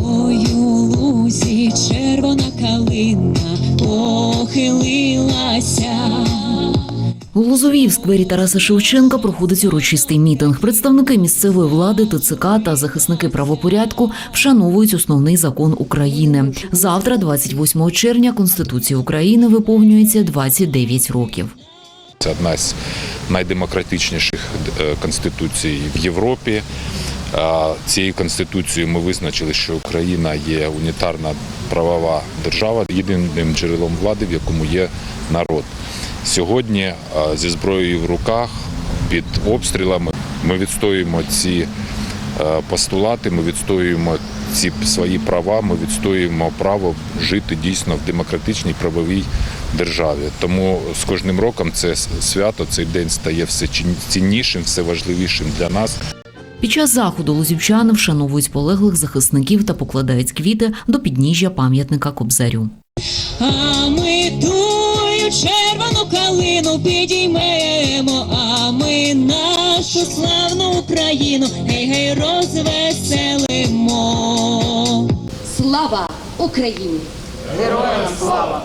Ой, у лузі червона калина похилилася. У Лозовій в сквері Тараса Шевченка проходить урочистий мітинг. Представники місцевої влади, ТЦК та захисники правопорядку вшановують основний закон України. Завтра, 28 червня, Конституції України виповнюється 29 років. Це одна з найдемократичніших е, конституцій в Європі. Цією конституцією ми визначили, що Україна є унітарна правова держава, єдиним джерелом влади, в якому є народ. Сьогодні зі зброєю в руках під обстрілами ми відстоюємо ці е, постулати, ми відстоюємо ці свої права, ми відстоюємо право жити дійсно в демократичній правовій державі. Тому з кожним роком це свято, цей день стає все ціннішим, все важливішим для нас. Під час заходу лозівчани вшановують полеглих захисників та покладають квіти до підніжжя пам'ятника Кобзарю. А ми тую червону калину підіймемо, а ми нашу славну Україну гей гей розвеселимо. Слава Україні! Героям слава!